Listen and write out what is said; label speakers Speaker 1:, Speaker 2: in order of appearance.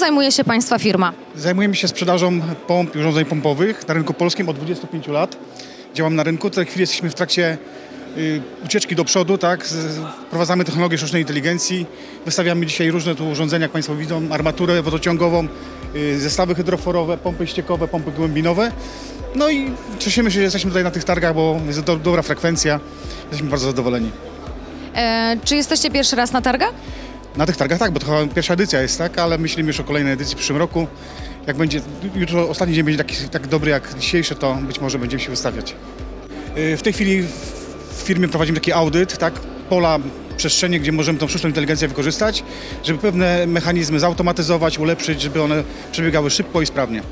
Speaker 1: zajmuje się Państwa firma?
Speaker 2: Zajmujemy się sprzedażą pomp i urządzeń pompowych na rynku polskim od 25 lat. Działamy na rynku. W tej chwili jesteśmy w trakcie y, ucieczki do przodu, tak? Wprowadzamy technologię sztucznej inteligencji. Wystawiamy dzisiaj różne tu urządzenia, jak Państwo widzą, armaturę wodociągową, y, zestawy hydroforowe, pompy ściekowe, pompy głębinowe. No i cieszymy się, że jesteśmy tutaj na tych targach, bo jest do, dobra frekwencja. Jesteśmy bardzo zadowoleni.
Speaker 1: E, czy jesteście pierwszy raz na targach?
Speaker 2: Na tych targach tak, bo to chyba pierwsza edycja jest, tak? Ale myślimy już o kolejnej edycji w przyszłym roku. Jak będzie, jutro ostatni dzień będzie taki, tak dobry jak dzisiejszy, to być może będziemy się wystawiać. Yy, W tej chwili w firmie prowadzimy taki audyt, tak? Pola, przestrzenie, gdzie możemy tą sztuczną inteligencję wykorzystać, żeby pewne mechanizmy zautomatyzować, ulepszyć, żeby one przebiegały szybko i sprawnie.